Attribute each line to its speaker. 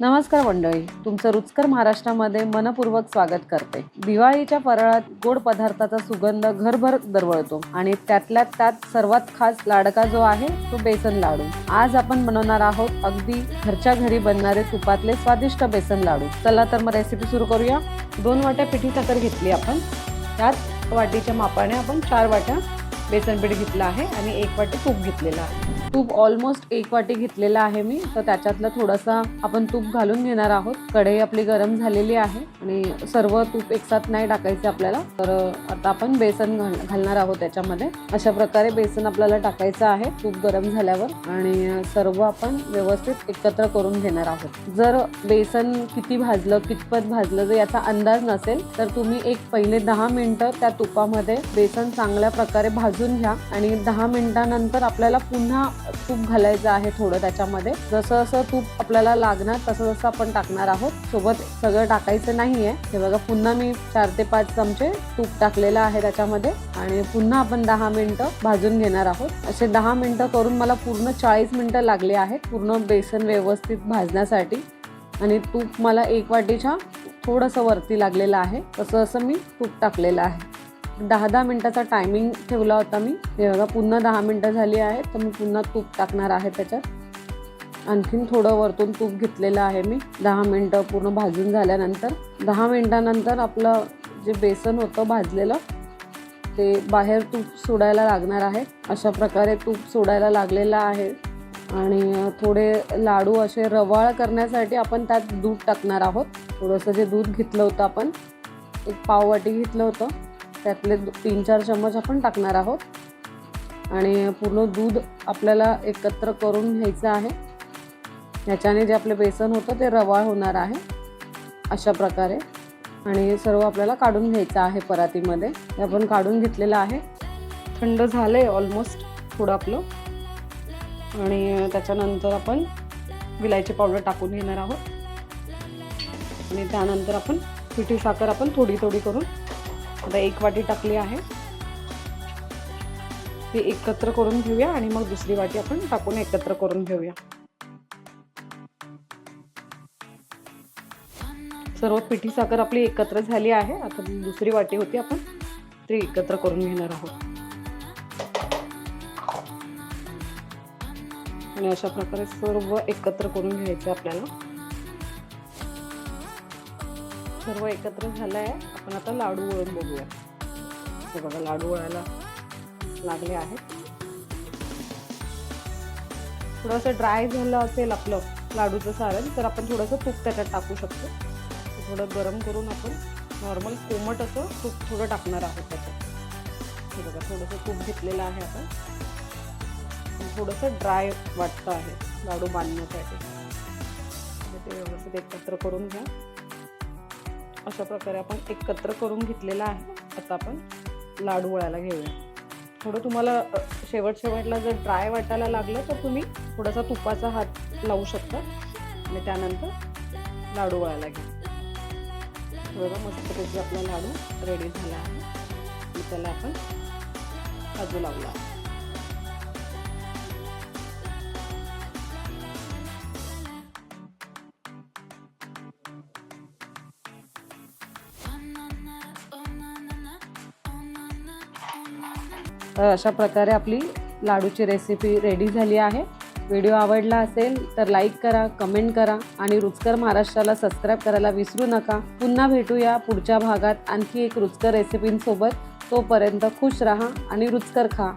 Speaker 1: नमस्कार मंडळी तुमचं रुचकर महाराष्ट्रामध्ये मनपूर्वक स्वागत करते. दिवाळीच्या फराळात गोड पदार्थाचा सुगंध घरभर दरवळतो आणि त्यातल्या त्यात सर्वात खास लाडका जो आहे तो बेसन लाडू. आज आपण बनवणार आहोत अगदी घरच्या घरी बनणारे तुपातले स्वादिष्ट बेसन लाडू. चला तर मग रेसिपी सुरू करूया. दोन वाट्या पिठी साखर घेतली आपण. त्याच वाटीच्या मापाने आपण चार वाट्या बेसन पीठ घेतलं आहे आणि एक वाटी तूप घेतलेलं आहे. तूप ऑलमोस्ट एक वाटी घेतलेला आहे मी. तर त्याच्यातलं थोडंसं आपण तूप घालून घेणार आहोत. कढई आपली गरम झालेली आहे आणि सर्व तूप एकसाथ नाही टाकायचे आपल्याला. तर आता आपण बेसन घाल घालणार आहोत त्याच्यामध्ये अशा प्रकारे बेसन आपल्याला टाकायचं आहे तूप गरम झाल्यावर. आणि सर्व आपण व्यवस्थित एकत्र करून घेणार आहोत. जर बेसन किती भाजलं कितपत भाजलं जर याचा अंदाज नसेल तर तुम्ही एक पहिले दहा मिनिटं त्या तुपामध्ये बेसन चांगल्या प्रकारे भाजून घ्या. आणि दहा मिनिटानंतर आपल्याला पुन्हा तूप घालायचं आहे थोडं त्याच्यामध्ये. जसं जसं तूप आपल्याला लागणार तसं जसं आपण टाकणार आहोत. सोबत सगळं टाकायचं नाहीये. हे बघा पुन्हा मी चार ते पाच चमचे तूप टाकलेलं आहे त्याच्यामध्ये. आणि पुन्हा आपण दहा मिनिटं भाजून घेणार आहोत. असे दहा मिनिटं करून मला पूर्ण चाळीस मिनिटं लागले आहेत पूर्ण बेसन व्यवस्थित भाजण्यासाठी. आणि तूप मला एक वाटीच्या थोडंसं वरती लागलेलं आहे. तसं असं मी तूप टाकलेलं आहे. दहा दहा मिनटाचा टायमिंग ठेवला होता मी. हे बघा पुन्हा दहा मिनटं झाली आहेत तर मी पुन्हा तूप टाकणार आहे त्याच्यात. आणखीन थोडं वरतून तूप घेतलेलं आहे मी. दहा मिनटं पूर्ण भाजून झाल्यानंतर. दहा मिनटानंतर आपलं जे बेसन होतं भाजलेलं ते बाहेर तूप सोडायला लागणार आहे. अशा प्रकारे तूप सोडायला लागलेलं आहे. आणि थोडे लाडू असे रवाळ करण्यासाठी आपण त्यात दूध टाकणार आहोत. थोडंसं जे दूध घेतलं होतं आपण एक पाववाटी घेतलं होतं. त्यातले तीन चार चम्मच आपण टाकणार आहोत. आणि पूर्ण दूध आपल्याला एकत्र करून घ्यायचं आहे. ह्याच्याने जे आपलं बेसन होतं ते रवाळ होणार आहे. अशा प्रकारे. आणि सर्व आपल्याला काढून घ्यायचं आहे परातीमध्ये. हे आपण काढून घेतलेलं आहे. थंड झालं आहे ऑलमोस्ट थोडं आपलं. आणि त्याच्यानंतर आपण विलायची पावडर टाकून घेणार आहोत. आणि त्यानंतर आपण पिठी साखर आपण थोडी थोडी करून आता एक वाटी टाकली आहे. ती एकत्र करून घेऊया आणि मग दुसरी वाटी आपण टाकून एकत्र करून घेऊया. सर्व पिठी साखर आपली एकत्र झाली आहे. आता दुसरी वाटी होती आपण ती एकत्र करून घेणार आहोत. आणि अशा प्रकारे सर्व एकत्र करून घ्यायचं आपल्याला. सर्व एकत्र झालं आहे आपण आता लाडू वळून बघूया. हे बघा लाडू वळायला लागले आहेत. थोडंसं ड्राय झालं असेल आपलं लाडूचं सारण तर आपण थोडंसं तूप त्याच्यात टाकू शकतो. थोडं गरम करून आपण नॉर्मल कोमट असं तूप थोडं टाकणार आहोत त्याच्यात. हे बघा थोडंसं तूप घेतलेलं आहे आपण. थोडंसं ड्राय वाटतं आहे लाडू बांधण्यासाठी. ते व्यवस्थित एकत्र करून घ्या. अशा प्रकारे आपण एकत्र करून घेतलेला आहे. आता आपण लाडू वळायला घेऊया. थोडं तुम्हाला शेवट शेवटला जर ड्राय वाटायला लागलं तर तुम्ही थोडासा तुपाचा हात लावू शकता. आणि त्यानंतर लाडू वळायला घ्या. बघा मस्तपैकी आपला लाडू रेडी झाला आहे. त्याला आपण बाजू लावला तर अशा प्रकारे आपली लाडूची रेसिपी रेडी झाली आहे. व्हिडिओ आवडला असेल तर लाईक करा कमेंट करा आणि रुचकर महाराष्ट्राला सबस्क्राईब करायला विसरू नका. पुन्हा भेटूया पुढच्या भागात. आणखी एक रुचकर रेसिपींसोबत तोपर्यंत खुश राहा आणि रुचकर खा.